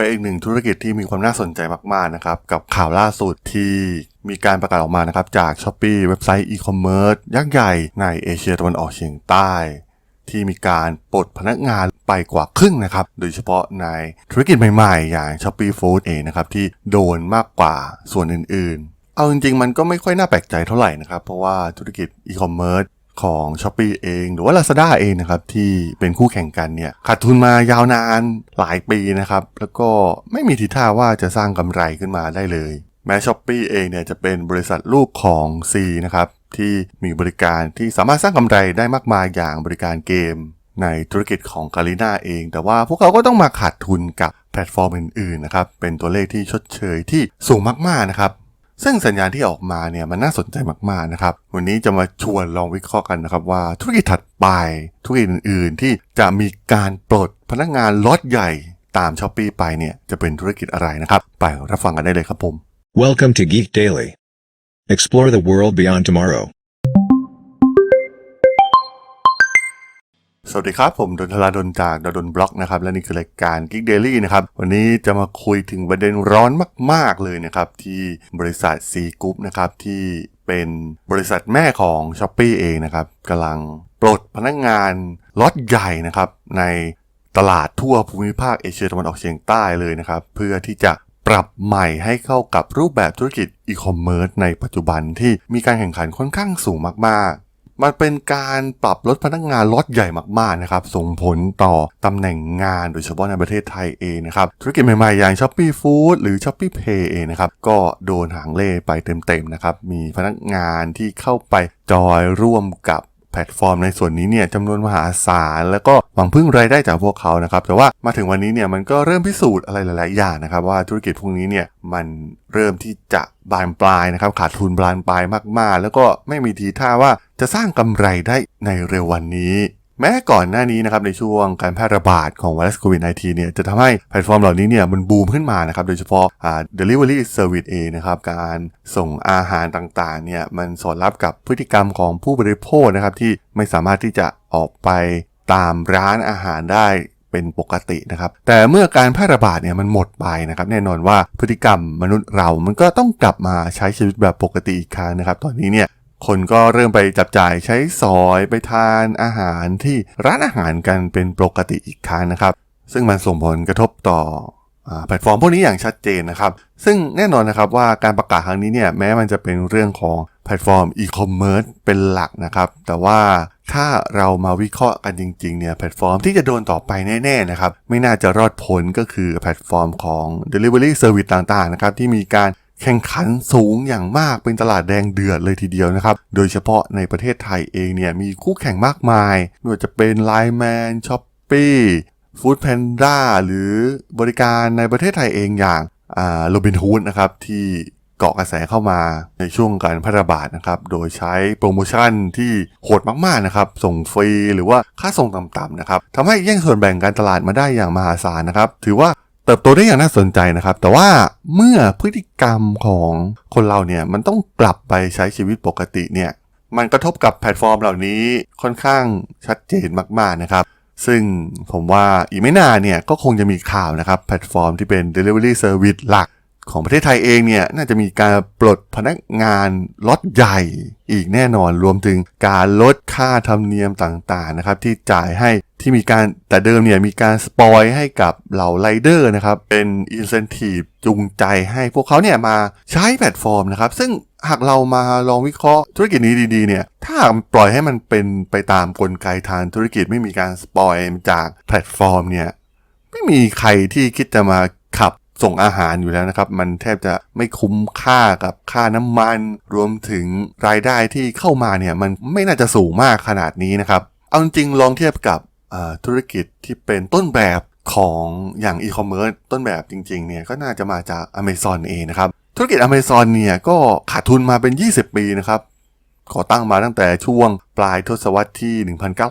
เป็นอีกหนึ่งธุรกิจที่มีความน่าสนใจมากๆนะครับ กับข่าวล่าสุดที่มีการประกาศออกมานะครับ จาก s h อ p e e เว็บไซต์อีคอมเมิร์ซยักษ์ใหญ่ในเอเชียตะวันออกเฉียงใต้ ที่มีการปลดพนักงานไปกว่าครึ่งนะครับ โดยเฉพาะในธุรกิจใหม่ๆ อย่าง s h อ p e e Food เองนะครับ ที่โดนมากกว่าส่วนอื่นๆ เอาจริงๆ มันก็ไม่ค่อยน่าแปลกใจเท่าไหร่นะครับ เพราะว่าธุรกิจอีคอมเมิร์ซ ของ s h อ p e e เอง หรือว่า Lazada เองนะครับที่เป็นคู่แข่งกันเนี่ยขาดทุนมายาวนานหลายปีนะครับแล้วก็ไม่มีทีท่าว่าจะสร้างกำไรขึ้นมาได้เลย แม้ s h อ p e e เองเนี่ยจะเป็นบริษัทลูกของ C นะครับที่มีบริการที่สามารถสร้างกำไรได้มากมายอย่างบริการเกม ในธุรกิจของกาลิน่าเอง แต่ว่าพวกเขาก็ต้องมาขาดทุนกับแพลตฟอร์มอื่นๆนะครับเป็นตัวเลขที่ชดเชยที่สูงมากๆนะครับ ซึ่งสัญญาณที่ออกมาเนี่ยมันน่าสนใจมากๆนะครับ วันนี้จะมาชวนลองวิเคราะห์กันนะครับว่าธุรกิจถัดไปธุรกิจอื่นๆ ที่จะมีการปลดพนักงานล็อตใหญ่ตามช้อปปีไปเนี่ยจะเป็นธุรกิจอะไรนะครับ ไปรับฟังกันได้เลยครับผม Welcome to Geek Daily. Explore the world beyond tomorrow. สวัสดีครับ ผมดนทลาดนจากดนบล็อกนะครับและนี่คือรายการ Geek Daily นะครับ วันนี้จะมาคุยถึงประเด็นร้อนมาก ๆ เลยนะครับ ที่บริษัท C Group นะครับที่เป็นบริษัทแม่ของ s h อ p e e เองนะครับกำลังปลดพนักงานล็อตใหญ่นะครับในตลาดทั่วภูมิภาคเอเชียตะวันออกเฉียงใต้เลยนะครับ เพื่อที่จะปรับใหม่ให้เข้ากับรูปแบบธุรกิจอีคอมเมิร์ซในปัจจุบันที่มีการแข่งขันค่อนข้างสูงมากๆ มันเป็นการปรับลดพนักงานลดใหญ่มากๆนะครับ ส่งผลต่อตำแหน่งงานโดยเฉพาะในประเทศไทยเองนะครับ ธุรกิจใหม่ๆ อย่าง s h อ p e e Food หรือ s h อ p e e Pay เองนะครับ ก็โดนหางเล่ไปเต็มๆนะครับ มีพนักงานที่เข้าไปจอยร่วมกับ แพลตฟอร์มในส่วนนี้เนี่ยจำนวนมหาศาลแล้วก็หวังพึ่งรายได้จากพวกเขานะครับแต่ว่ามาถึงวันนี้เนี่ยมันก็เริ่มพิสูจน์อะไรหลาย ๆ อย่างนะครับว่าธุรกิจพวกนี้เนี่ยมันเริ่มที่จะบานปลายนะครับขาดทุนบานปลายมาก ๆ แล้วก็ไม่มีทีท่าว่าจะสร้างกำไรได้ในเร็ววันนี้ แม้ก่อนหน้านี้นะครับในช่วงการแพร่ระบาดของไวรัสโควิด -19 เนี่ยจะทำให้แพลตฟอร์มเหล่านี้เนี่ยมันบูมขึ้นมานะครับโดยเฉพาะอ่า delivery service เองนะครับการส่งอาหารต่างๆเนี่ยมันสอดรับกับพฤติกรรมของผู้บริโภคนะครับที่ไม่สามารถที่จะออกไปตามร้านอาหารได้เป็นปกตินะครับ แต่เมื่อการแพร่ระบาดเนี่ยมันหมดไปนะครับ แน่นอนว่าพฤติกรรมมนุษย์เรา มันก็ต้องกลับมาใช้ชีวิตแบบปกติอีกครั้งนะครับ ตอนนี้เนี่ย คนก็เริ่มไปจับจ่ายใช้สอยไปทานอาหารที่ร้านอาหารกันเป็นปกติอีกครั้งนะครับ ซึ่งมันส่งผลกระทบต่ออแพลตฟอร์มพวกนี้อย่างชัดเจนนะครับ ซึ่งแน่นอนนะครับว่าการประกาศครั้งนี้เนี่ยแม้มันจะเป็นเรื่องของแพลตฟอร์มอีคอมเมิร์ซเป็นหลักนะครับ แต่ว่าถ้าเรามาวิเคราะห์กันจริงๆเนี่ยแพลตฟอร์มที่จะโดนต่อไปแน่ๆนะครับ ไม่น่าจะรอดพ้นก็คือแพลตฟอร์มของ Delivery Service ต่างๆนะครับที่มีการ แข่งขันสูงอย่างมากเป็นตลาดแดงเดือดเลยทีเดียวนะครับ โดยเฉพาะในประเทศไทยเองเนี่ยมีคู่แข่งมากมายไม่ว่าจะเป็น Line Man s h o p e e Food Panda หรือบริการในประเทศไทยเองอย่างอ่าโรบินฮูดนะครับที่เกาะกระแสเข้ามาในช่วงการแพร่ระบาดนะครับ โดยใช้โปรโมชั่นที่โหดมากๆนะครับ ส่งฟรีหรือว่าค่าส่งต่ำๆนะครับทำให้แย่งส่วนแบ่งการตลาดมาได้อย่างมหาศาลนะครับ ถือว่า ติบโตได้อย่างน่าสนใจนะครับ แต่ว่าเมื่อพฤติกรรมของคนเราเนี่ยมันต้องกลับไปใช้ชีวิตปกติเนี่ยมันกระทบกับแพลตฟอร์มเหล่านี้ค่อนข้างชัดเจนมากๆนะครับ ซึ่งผมว่าอีกไม่นานเนี่ยก็คงจะมีข่าวนะครับ แพลตฟอร์มที่เป็น Delivery Service หลักของประเทศไทยเองเนี่ยน่าจะมีการปลดพนักงานล็อตใหญ่อีกแน่นอนรวมถึงการลดค่าธรรมเนียมต่างๆนะครับที่จ่ายให้ ที่มีการแต่เดิมเนี่ยมีการสปอยให้กับเหล่าไรเดอร์นะครับ เป็นอินเซนティブจูงใจให้พวกเขาเนี่ยมาใช้แพลตฟอร์มนะครับ ซึ่งหากเรามาลองวิเคราะห์ธุรกิจนี้ดีๆเนี่ยถ้าปล่อยให้มันเป็นไปตามกลไกทางธุรกิจไม่มีการสปอยจากแพลตฟอร์มเนี่ยไม่มีใครที่คิดจะมาขับส่งอาหารอยู่แล้วนะครับ มันแทบจะไม่คุ้มค่ากับค่าน้ำมัน รวมถึงรายได้ที่เข้ามาเนี่ยมันไม่น่าจะสูงมากขนาดนี้นะครับเอาจริงลองเทียบกับ ธุรกิจที่เป็นต้นแบบของอย่างอีคอมเมิร์ซต้นแบบจริงๆเนี่ยก็น่าจะมาจาก Amazon เองนะครับ ธุรกิจ Amazon เนี่ยก็ขาดทุนมาเป็น 20 ปีนะครับก่อตั้งมาตั้งแต่ช่วงปลายทศวรรษที่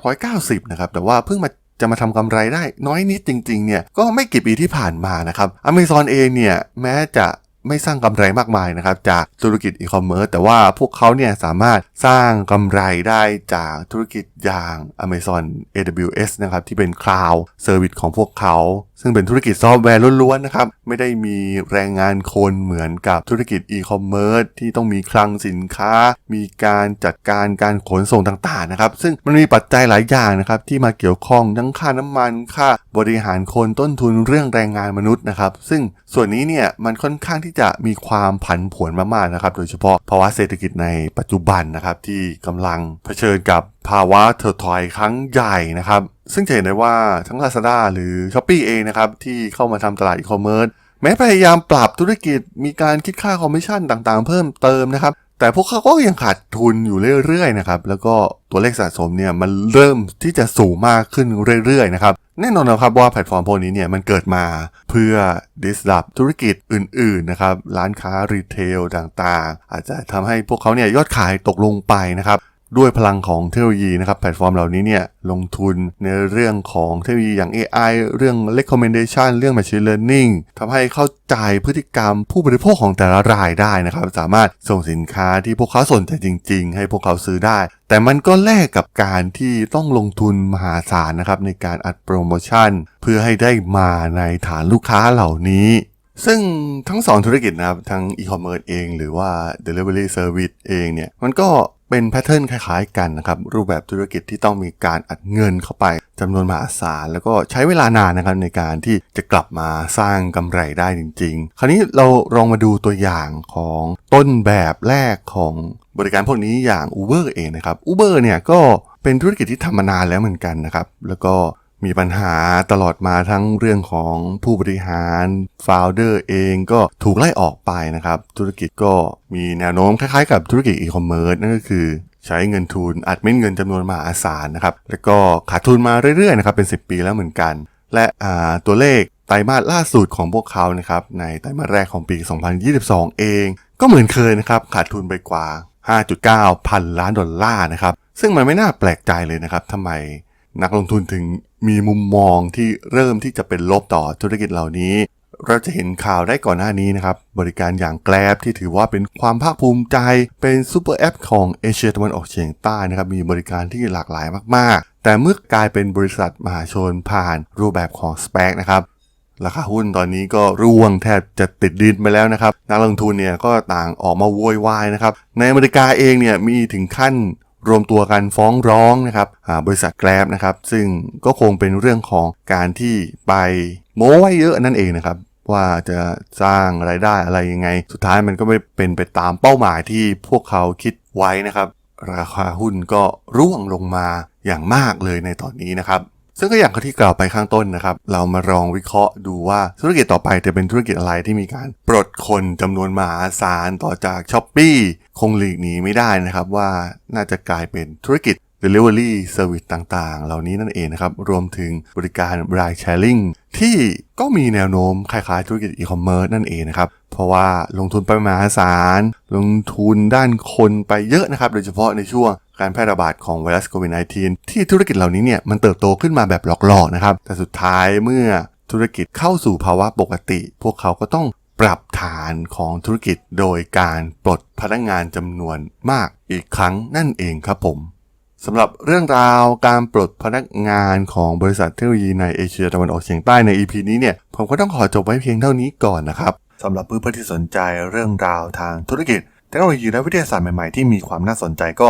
1990 นะครับ แต่ว่าเพิ่งมาจะมาทำกำไรได้น้อยนิดจริงๆ เนี่ย ก็ไม่กี่ปีที่ผ่านมานะครับ Amazon เองเนี่ย แม้จะ ไม่สร้างกำไรมากมายนะครับจากธุรกิจอีคอมเมิร์ซแต่ว่าพวกเขาเนี่ยสามารถสร้างกำไรได้จากธุรกิจอย่าง Amazon AWS นะครับที่เป็น Cloud Service ของพวกเขา ซึ่งเป็นธุรกิจซอฟต์แวร์ล้วนๆนะครับ ไม่ได้มีแรงงานคนเหมือนกับธุรกิจอีคอมเมิร์ซที่ต้องมีคลังสินค้า มีการจัดการการขนส่งต่างๆนะครับ ซึ่งมันมีปัจจัยหลายอย่างนะครับที่มาเกี่ยวข้องทั้งค่าน้ำมันค่าบริหารคนต้นทุนเรื่องแรงงานมนุษย์นะครับ ซึ่งส่วนนี้เนี่ยมันค่อนข้างที่จะมีความผันผวนมากๆนะครับ โดยเฉพาะภาวะเศรษฐกิจในปัจจุบันนะครับที่กำลังเผชิญกับ ภาวะถดถอยครั้งใหญ่นะครับ ซึ่งจะเห็นได้ว่าทั้ง Lazada หรือ s h อ p e e เองนะครับ ที่เข้ามาทำตลาดอีคอมเมิร์ซแม้พยายามปรับธุรกิจมีการคิดค่าคอมมิชชั่นต่างๆ เพิ่มเติมนะครับ แต่พวกเขาก็ยังขาดทุนอยู่เรื่อยๆนะครับแล้วก็ตัวเลขสะสมเนี่ยมันเริ่มที่จะสูงมากขึ้นเรื่อยๆนะครับแน่นอนนะครับว่าแพลตฟอร์มพวกนี้เนี่ยมันเกิดมาเพื่อ disrupt ธุรกิจอื่นๆนะครับร้านค้ารีเทลต่างๆ อาจจะทำให้พวกเขาเนี่ยยอดขายตกลงไปนะครับ ด้วยพลังของเทคโนโลยีนะครับแพลตฟอร์มเหล่านี้เนี่ยลงทุนในเรื่องของเทคโนโลยีอย่าง AI เรื่อง recommendation เรื่อง machine learning ทำให้เข้าใจพฤติกรรมผู้บริโภคของแต่ละรายได้นะครับ สามารถส่งสินค้าที่พวกเขาสนใจจริง ๆ ให้พวกเขาซื้อได้ แต่มันก็แลกกับการที่ต้องลงทุนมหาศาลนะครับในการอัดโปรโมชั่น เพื่อให้ได้มาในฐานลูกค้าเหล่านี้ซึ่งทั้งสองธุรกิจนะครับ ทั้งอีคอมเมิร์ซเอง หรือว่า Delivery Service เองเนี่ย มันก็ เป็นแพทเทิร์นคล้ายๆกันนะครับ รูปแบบธุรกิจที่ต้องมีการอัดเงินเข้าไปจำนวนมหาศาล แล้วก็ใช้เวลานานนะครับในการที่จะกลับมาสร้างกำไรได้จริง ๆ คราวนี้เราลองมาดูตัวอย่างของต้นแบบแรกของบริการพวกนี้อย่าง Uber เองนะครับ Uber เนี่ยก็เป็นธุรกิจที่ทำมานานแล้วเหมือนกันนะครับ แล้วก็ มีปัญหาตลอดมาทั้งเรื่องของผู้บริหารโฟลเดอร์เองก็ถูกไล่ออกไปนะครับ ธุรกิจก็มีแนวโน้มคล้ายๆกับธุรกิจอีคอมเมิร์ซนั่นก็คือใช้เงินทุนอัดเม็ดเงินจำนวนมหาศาลนะครับ แล้วก็ขาดทุนมาเรื่อยๆนะครับเป็น 10 ปีแล้วเหมือนกัน และตัวเลขไตรมาสล่าสุดของพวกเขานะครับในไตรมาสแรกของปี 2022 เอง ก็เหมือนเคยนะครับขาดทุนไปกว่า 5.9 พันล้านดอลลาร์นะครับซึ่งมันไม่น่าแปลกใจเลยนะครับทำไมนักลงทุนถึง มีมุมมองที่เริ่มที่จะเป็นลบต่อธุรกิจเหล่านี้ เราจะเห็นข่าวได้ก่อนหน้านี้นะครับ บริการอย่างแกลบที่ถือว่าเป็นความภาคภูมิใจ เป็นซูเปอร์แอปของเอเชียตะวันออกเฉียงใต้นะครับ มีบริการที่หลากหลายมากๆ แต่เมื่อกลายเป็นบริษัทมหาชนผ่านรูปแบบของ SPAC นะครับราคาหุ้นตอนนี้ก็ร่วงแทบจะติดดินไปแล้วนะครับ นักลงทุนเนี่ยก็ต่างออกมาโวยวายนะครับ ในอเมริกาเองเนี่ยมีถึงขั้น รวมตัวกันฟ้องร้องนะครับบริษัทแกลบนะครับ ซึ่งก็คงเป็นเรื่องของการที่ไปโม้ไว้เยอะนั่นเองนะครับว่าจะสร้างไรายได้อะไรยังไง สุดท้ายมันก็ไม่เป็นไปตามเป้าหมายที่พวกเขาคิดไว้นะครับ ราคาหุ้นก็ร่วงลงมาอย่างมากเลยในตอนนี้นะครับ ซึ่งก็อย่างที่กล่าวไปข้างต้นนะครับ เรามาลองวิเคราะห์ดูว่าธุรกิจต่อไปจะเป็นธุรกิจอะไรที่มีการปลดคนจำนวนมหาศาลต่อจาก s h อ p e e คงหลีกหนีไม่ได้นะครับว่าน่าจะกลายเป็นธุรกิจ Delivery Service ต่างๆ เหล่านี้นั่นเองนะครับ รวมถึงบริการ Ride Sharing ที่ก็มีแนวโน้มคล้ายๆธุรกิจ e-commerce นั่นเองนะครับ เพราะว่าลงทุนไปมหาศาล ลงทุนด้านคนไปเยอะนะครับ โดยเฉพาะในช่วง การแพร่ระบาดของไวรัสโควิด -19 ที่ธุรกิจเหล่านี้เนี่ยมันเติบโตขึ้นมาแบบหลอกๆนะครับ แต่สุดท้ายเมื่อธุรกิจเข้าสู่ภาวะปกติ พวกเขาก็ต้องปรับฐานของธุรกิจโดยการปลดพนักงานจำนวนมากอีกครั้งนั่นเองครับผมสำหรับเรื่องราวการปลดพนักงานของบริษัทเทคโนโลยีในเอเชียตะวันออกเฉียงใต้ใน EP นี้เนี่ยผมก็ต้องขอจบไว้เพียงเท่านี้ก่อนนะครับสำหรับเพื่อนๆที่สนใจเรื่องราวทางธุรกิจ เทคโนโลยีและวิทยาศาสตร์ใหม่ๆที่มีความน่าสนใจก็